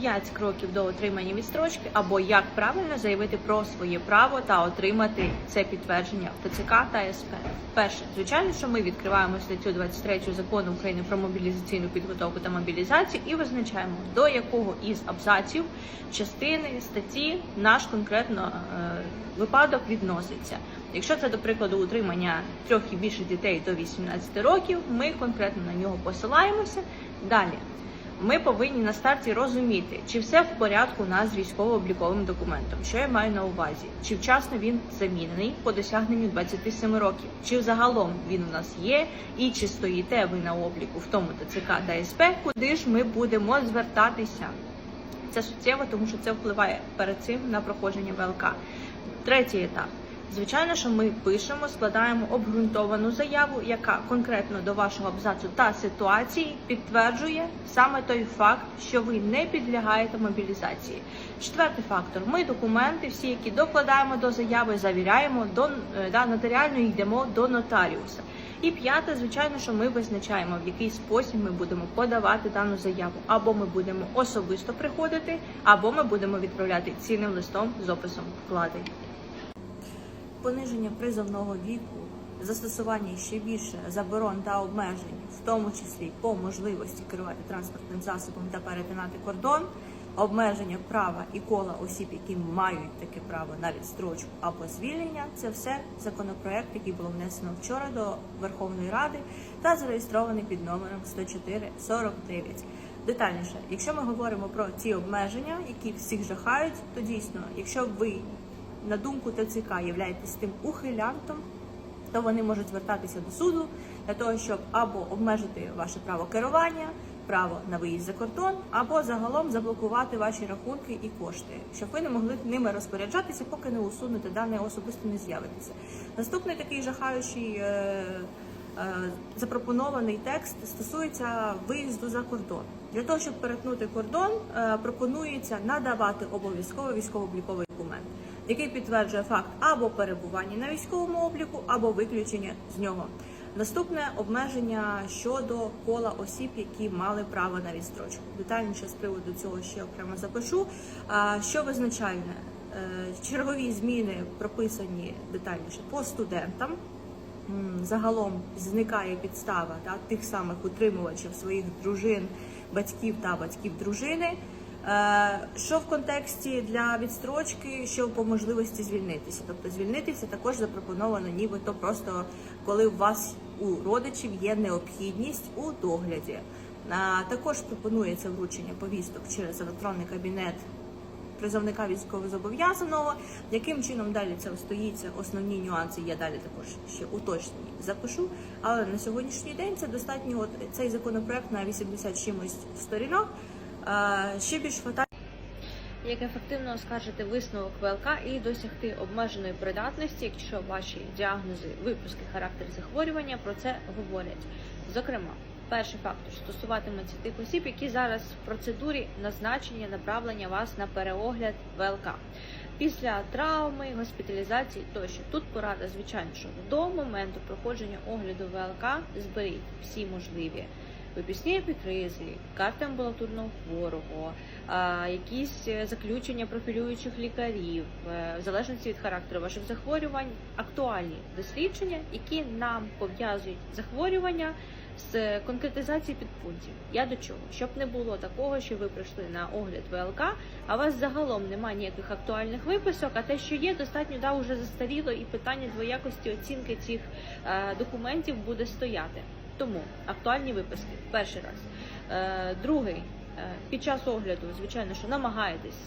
5 кроків до отримання відстрочки, або як правильно заявити про своє право та отримати це підтвердження в ТЦК та СП. Перше, звичайно, що ми відкриваємо статтю 23 закону України про мобілізаційну підготовку та мобілізацію і визначаємо до якого із абзаців частини статті наш конкретно е, випадок відноситься. Якщо це, до прикладу, утримання трьох і більше дітей до 18 років, ми конкретно на нього посилаємося. Далі ми повинні на старті розуміти, чи все в порядку у нас з військово-обліковим документом. Що я маю на увазі? Чи вчасно він замінений по досягненню 27 років? Чи взагалом він у нас є, і чи стоїте ви на обліку в тому ТЦК та СП, куди ж ми будемо звертатися? Це суттєво, тому що це впливає перед цим на проходження ВЛК. Третій етап. Звичайно, що ми пишемо, складаємо обґрунтовану заяву, яка конкретно до вашого абзацу та ситуації підтверджує саме той факт, що ви не підлягаєте мобілізації. Четвертий фактор: ми документи, всі, які докладаємо до заяви, завіряємо до е, да, нотаріально йдемо до нотаріуса. І п'яте, звичайно, що ми визначаємо, в який спосіб ми будемо подавати дану заяву. Або ми будемо особисто приходити, або ми будемо відправляти цінним листом з описом вкладень. Пониження призовного віку, застосування ще більше заборон та обмежень, в тому числі по можливості керувати транспортним засобом та перетинати кордон, обмеження права і кола осіб, які мають таке право на відстрочку або звільнення, це все законопроект, який було внесено вчора до Верховної Ради та зареєстрований під номером 10449. Детальніше, якщо ми говоримо про ці обмеження, які всіх жахають, то дійсно, якщо ви на думку ТЦК являєтесь тим ухилянтом, то вони можуть звертатися до суду для того, щоб або обмежити ваше право керування, право на виїзд за кордон, або загалом заблокувати ваші рахунки і кошти, щоб ви не могли ними розпоряджатися, поки не усунете дане особисто не з'явитеся. Наступний такий жахаючий. е, Е, запропонований текст стосується виїзду за кордон. Для того, щоб перетнути кордон, е, пропонується надавати обов'язково військово-обліковий документ, який підтверджує факт або перебування на військовому обліку, або виключення з нього. Наступне обмеження щодо кола осіб, які мали право на відстрочку. Детальніше з приводу цього ще окремо запишу. Що визначальне? Е, Чергові зміни прописані детальніше по студентам. Загалом зникає підстава та, тих самих утримувачів своїх дружин, батьків та батьків дружини. Е, Що в контексті для відстрочки, що по можливості звільнитися. Тобто звільнитися також запропоновано, нібито просто коли у вас у родичів є необхідність у догляді. Також пропонується вручення повісток через електронний кабінет призовника військовозобов'язаного. Яким чином далі це стоїться, основні нюанси я далі також ще уточнені запишу. Але на сьогоднішній день це достатньо от цей законопроект на 80 чимось сторінок. Ще більш фатально. як ефективно оскаржити висновок ВЛК і досягти обмеженої придатності, якщо ваші діагнози, випуски, характер захворювання про це говорять. Зокрема, перший фактор стосуватиметься тих осіб, які зараз в процедурі назначення направлення вас на переогляд ВЛК. Після травми, госпіталізації тощо тут порада, звичайно, що до моменту проходження огляду ВЛК зберіть всі можливі виписні епікризи, карти амбулаторного хворого, якісь е, заключення профілюючих лікарів, е, в залежності від характеру ваших захворювань, актуальні дослідження, які нам пов'язують захворювання з конкретизації підпунктів. Я до чого? Щоб не було такого, що ви прийшли на огляд ВЛК, а у вас загалом немає ніяких актуальних виписок, а те, що є, достатньо да, вже застаріло, і питання двоякості оцінки цих е, документів буде стояти. Тому актуальні виписки перший раз. Е, другий, е, під час огляду, звичайно, що намагаєтесь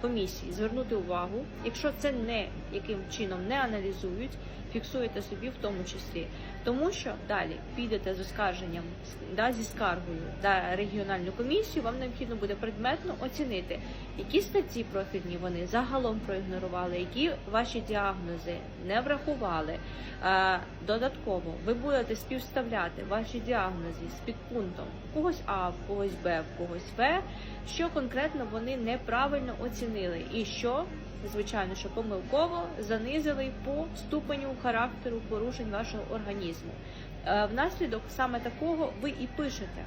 комісії звернути увагу, якщо це не яким чином не аналізують, фіксуєте собі в тому числі. Тому що далі підете з оскарженням да, зі скаргою на регіональну комісію, вам необхідно буде предметно оцінити, які статті профільні вони загалом проігнорували, які ваші діагнози не врахували. Е, Додатково ви будете співставляти ваші діагнози з підпунктом в когось А, в когось Б, в когось В, що конкретно вони неправильно оцінили, і що, звичайно, що помилково занизили по ступеню характеру порушень вашого організму. Е, Внаслідок саме такого ви і пишете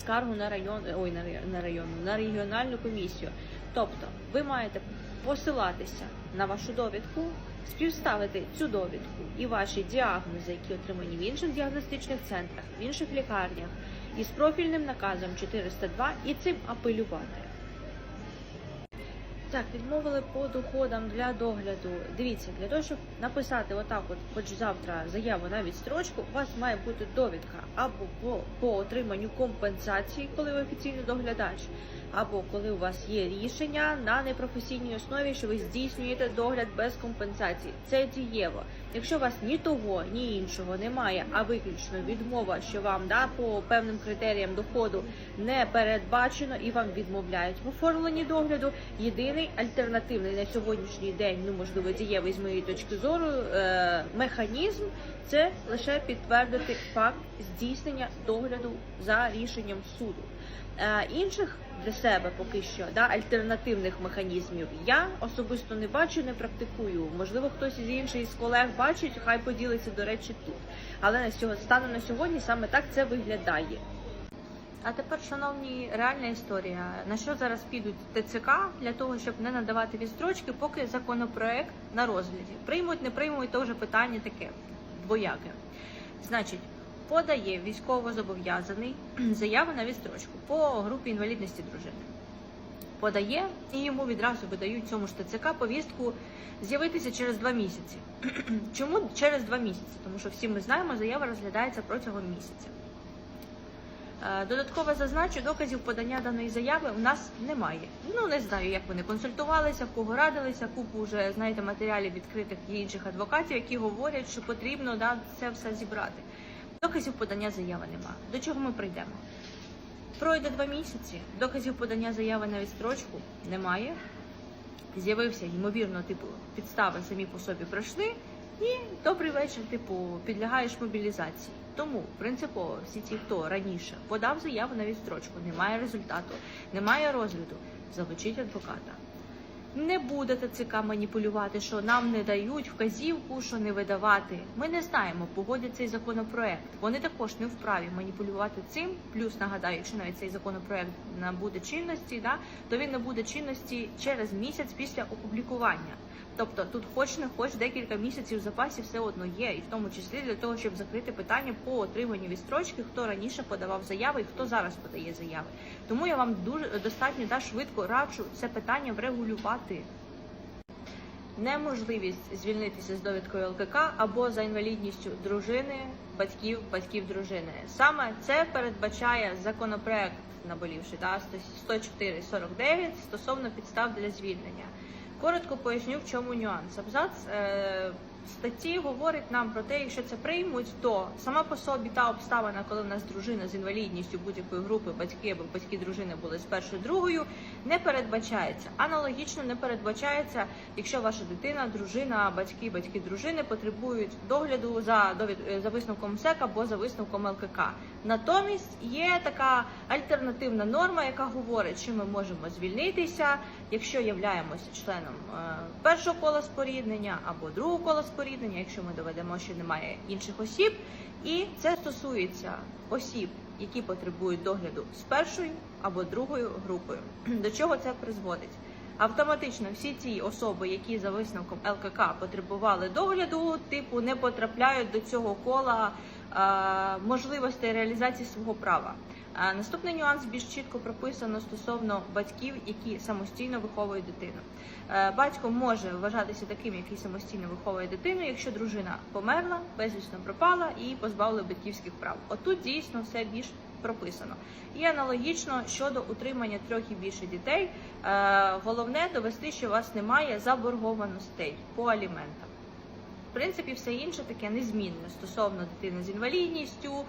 скаргу на район, ой, на, рай- на районну, на регіональну комісію. Тобто, ви маєте посилатися на вашу довідку, співставити цю довідку і ваші діагнози, які отримані в інших діагностичних центрах, в інших лікарнях, із профільним наказом 402 і цим апелювати. Так, відмовили по доходам для догляду. Дивіться, для того, щоб написати отак, от, хоч завтра заяву на відстрочку, у вас має бути довідка або по, по отриманню компенсації, коли ви офіційний доглядач, або коли у вас є рішення на непрофесійній основі, що ви здійснюєте догляд без компенсації. Це дієво. Якщо у вас ні того, ні іншого немає, а виключно відмова, що вам да по певним критеріям доходу не передбачено і вам відмовляють в оформленні догляду. Єдиний альтернативний на сьогоднішній день, ну можливо, дієвий з моєї точки зору, е- механізм це лише підтвердити факт здійснення догляду за рішенням суду. Е, інших для себе поки що да, альтернативних механізмів я особисто не бачу, не практикую. Можливо, хтось із інших із колег бачить, хай поділиться до речі тут. Але на сьогодні станом на сьогодні саме так це виглядає. А тепер, шановні, реальна історія. На що зараз підуть ТЦК для того, щоб не надавати відстрочки, поки законопроект на розгляді. Приймуть, не приймуть, то вже питання таке двояке. Значить, подає військовозобов'язаний заяву на відстрочку по групі інвалідності дружини. Подає і йому відразу видають цьому ж ТЦК повістку з'явитися через два місяці. Чому через два місяці? Тому що всі ми знаємо, заява розглядається протягом місяця. Е, Додатково зазначу, доказів подання даної заяви у нас немає. Ну не знаю, як вони консультувалися, в кого радилися. Купу вже знаєте матеріалів відкритих і інших адвокатів, які говорять, що потрібно да, це все зібрати. Доказів подання заяви немає. До чого ми прийдемо? Пройде два місяці. Доказів подання заяви на відстрочку немає. З'явився ймовірно, типу, підстави самі по собі пройшли. І добрий вечір, типу, підлягаєш мобілізації. Тому принципово всі ті, хто раніше подав заяву на відстрочку, немає результату, немає розгляду, залучіть адвоката. Не буде ТЦК маніпулювати, що нам не дають вказівку, що не видавати. Ми не знаємо, погодять цей законопроект. Вони також не вправі маніпулювати цим. Плюс нагадаю, якщо навіть цей законопроект набуде чинності, да, то він набуде чинності через місяць після опублікування. Тобто тут хоч не хоч декілька місяців запасі все одно є, і в тому числі для того, щоб закрити питання по отриманню відстрочки, хто раніше подавав заяви і хто зараз подає заяви. Тому я вам дуже достатньо да, швидко раджу це питання врегулювати. Неможливість звільнитися з довідкою ЛКК або за інвалідністю дружини, батьків, батьків дружини. Саме це передбачає законопроект, наболівши да, 104.49 стосовно підстав для звільнення. Коротко поясню, в чому нюанс. Абзац е, статті говорить нам про те, якщо це приймуть, то сама по собі та обставина, коли в нас дружина з інвалідністю будь-якої групи, батьки або батьки дружини були з першою другою, не передбачається. Аналогічно не передбачається, якщо ваша дитина, дружина, батьки, батьки дружини потребують догляду за довід е, за висновком СЕК або за висновком ЛКК. Натомість є така альтернативна норма, яка говорить, що ми можемо звільнитися, якщо являємося членом е, першого кола споріднення або другого кола споріднення, якщо ми доведемо, що немає інших осіб, і це стосується осіб, які потребують догляду з першою або другою групою. До чого це призводить? Автоматично всі ті особи, які за висновком ЛКК потребували догляду, типу не потрапляють до цього кола е, можливостей реалізації свого права. Наступний нюанс більш чітко прописано стосовно батьків, які самостійно виховують дитину. Е, Батько може вважатися таким, який самостійно виховує дитину, якщо дружина померла, безвісно пропала і позбавили батьківських прав. Отут дійсно все більш прописано. І аналогічно щодо утримання трьох і більше дітей, е, головне довести, що у вас немає заборгованостей по аліментам. В принципі, все інше таке незмінне стосовно дитини з інвалідністю,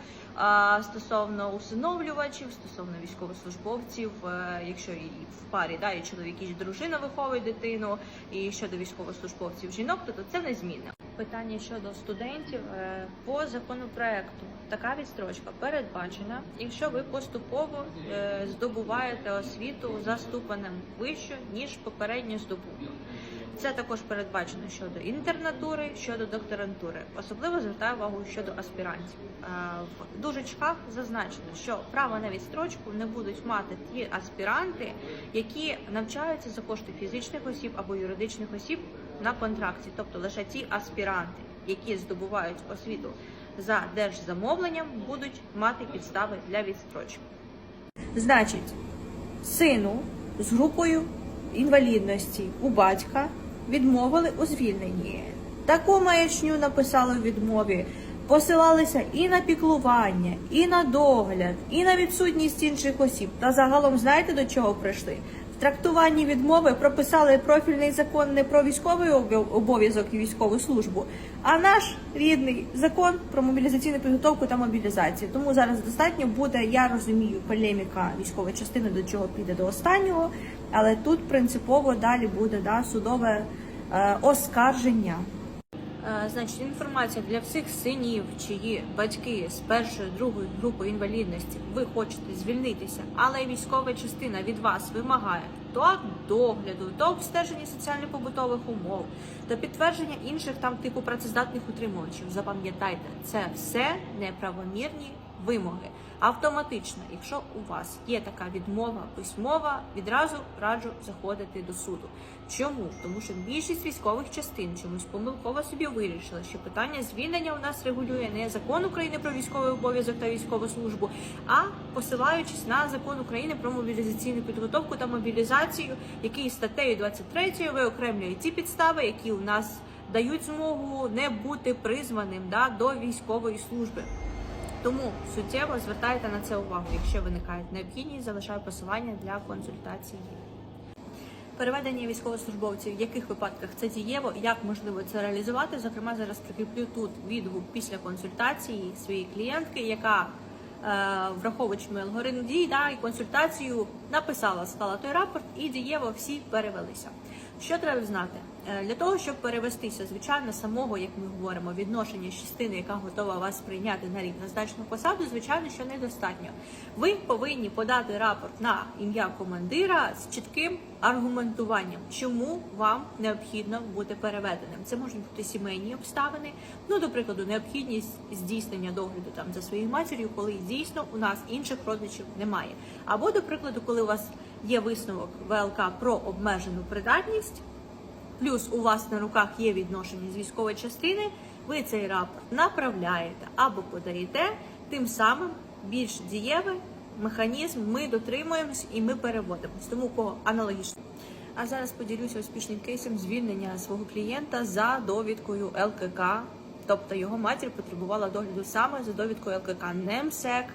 стосовно усиновлювачів, стосовно військовослужбовців, е, якщо і в парі, да, і чоловік, і дружина виховує дитину, і щодо військовослужбовців жінок, то це незмінне. Питання щодо студентів е, по законопроекту. Така відстрочка передбачена, якщо ви поступово е, здобуваєте освіту за ступенем вище, ніж попередньо здобуто. Це також передбачено щодо інтернатури, щодо докторантури. Особливо звертаю увагу щодо аспірантів. Е, В дужечках зазначено, що право на відстрочку не будуть мати ті аспіранти, які навчаються за кошти фізичних осіб або юридичних осіб на контракті, тобто лише ті аспіранти, які здобувають освіту за держзамовленням, будуть мати підстави для відстрочки. Значить, сину з групою інвалідності у батька відмовили у звільненні. Таку маячню написали в відмові. Посилалися і на піклування, і на догляд, і на відсутність інших осіб. Та загалом знаєте до чого прийшли? В трактуванні відмови прописали профільний закон не про військовий обов- обов'язок і військову службу, а наш рідний закон про мобілізаційну підготовку та мобілізацію. Тому зараз достатньо буде, я розумію, полеміка військової частини до чого піде до останнього, але тут принципово далі буде да, судове е, оскарження. Е, Значить, інформація для всіх синів, чиї батьки з першої, другої групи інвалідності ви хочете звільнитися, але військова частина від вас вимагає то догляду, то обстеження соціально-побутових умов, то підтвердження інших там типу працездатних утримувачів. Запам'ятайте, це все неправомірні вимоги. Автоматично, якщо у вас є така відмова письмова, відразу раджу заходити до суду. Чому? Тому що більшість військових частин чомусь помилково собі вирішили, що питання звільнення у нас регулює не закон України про військовий обов'язок та військову службу, а посилаючись на закон України про мобілізаційну підготовку та мобілізацію, який статтею 23 виокремлює ті підстави, які у нас дають змогу не бути призваним да, до військової служби. Тому суттєво звертайте на це увагу. Якщо виникає необхідність, залишаю посилання для консультації. Переведення військовослужбовців, в яких випадках це дієво, як можливо це реалізувати. Зокрема, зараз прикріплю тут відгук після консультації своєї клієнтки, яка, е, враховуючи мій алгоритм дій, да, і консультацію написала, склала той рапорт, і дієво всі перевелися. Що треба знати? Е, Для того, щоб перевестися, звичайно, самого, як ми говоримо, відношення частини, яка готова вас прийняти на рівнозначну посаду, звичайно, що недостатньо. Ви повинні подати рапорт на ім'я командира з чітким аргументуванням, чому вам необхідно бути переведеним. Це можуть бути сімейні обставини, ну, до прикладу, необхідність здійснення догляду там за своєю матір'ю, коли дійсно у нас інших родичів немає. Або, до прикладу, коли у вас є висновок ВЛК про обмежену придатність плюс у вас на руках є відношення з військової частини, ви цей рапорт направляєте або подаєте, тим самим більш дієвий механізм ми дотримуємось і ми переводимось. Тому кого аналогічно. А зараз поділюся успішним кейсом звільнення свого клієнта за довідкою ЛКК. Тобто його матір потребувала догляду саме за довідкою ЛКК, не МСЕК.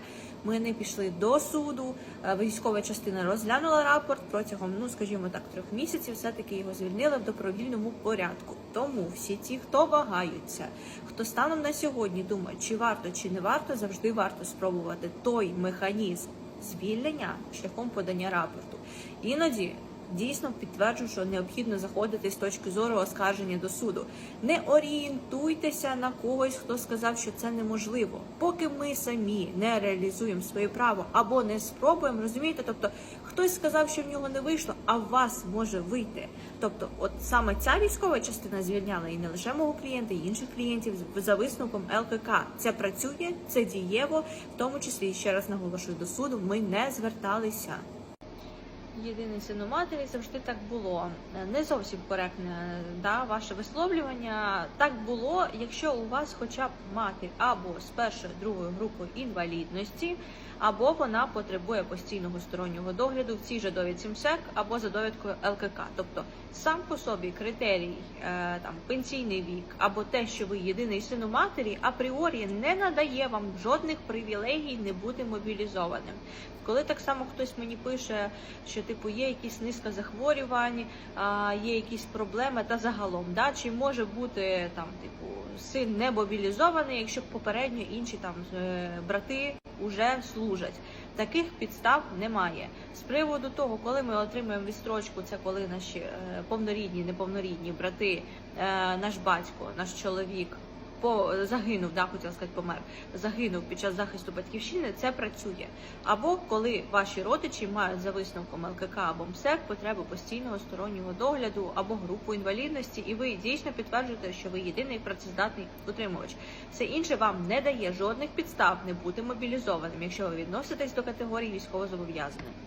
Ми не пішли до суду. Е, Військова частина розглянула рапорт протягом, ну скажімо так, трьох місяців. Все таки його звільнили в добровільному порядку. Тому всі ті, хто вагаються, хто станом на сьогодні думає, чи варто, чи не варто, завжди варто спробувати той механізм звільнення шляхом подання рапорту. Іноді. Дійсно підтверджую, що необхідно заходити з точки зору оскарження до суду. Не орієнтуйтеся на когось, хто сказав, що це неможливо. Поки ми самі не реалізуємо своє право або не спробуємо, розумієте? Тобто хтось сказав, що в нього не вийшло, а в вас може вийти. Тобто, от саме ця військова частина звільняла і не лише мого клієнта, і інших клієнтів за висновком ЛКК. Це працює, це дієво, в тому числі ще раз наголошую до суду. Ми не зверталися. Єдиний син у матері завжди так було. Не зовсім коректне да, ваше висловлювання. Так було, якщо у вас хоча б мати або з першої, другої групи інвалідності, або вона потребує постійного стороннього догляду в цій же довідці МСЕК або за довідкою ЛКК. Тобто сам по собі критерій е, там пенсійний вік або те, що ви єдиний син у матері, апріорі не надає вам жодних привілегій не бути мобілізованим. Коли так само хтось мені пише, що типу є якісь низка захворювань, є якісь проблеми та загалом, да, чи може бути там, типу, син не мобілізований, якщо попередньо інші там е, брати вже служать. Таких підстав немає. З приводу того, коли ми отримуємо відстрочку, це коли наші е, повнорідні, неповнорідні брати, е, наш батько, наш чоловік е, загинув, да, хотіла сказати, помер, загинув під час захисту батьківщини, це працює. Або коли ваші родичі мають за висновком ЛКК або МСЕК потребу постійного стороннього догляду або групу інвалідності, і ви дійсно підтверджуєте, що ви єдиний працездатний утримувач. Все інше вам не дає жодних підстав не бути мобілізованим, якщо ви відноситесь до категорії військовозобов'язаних.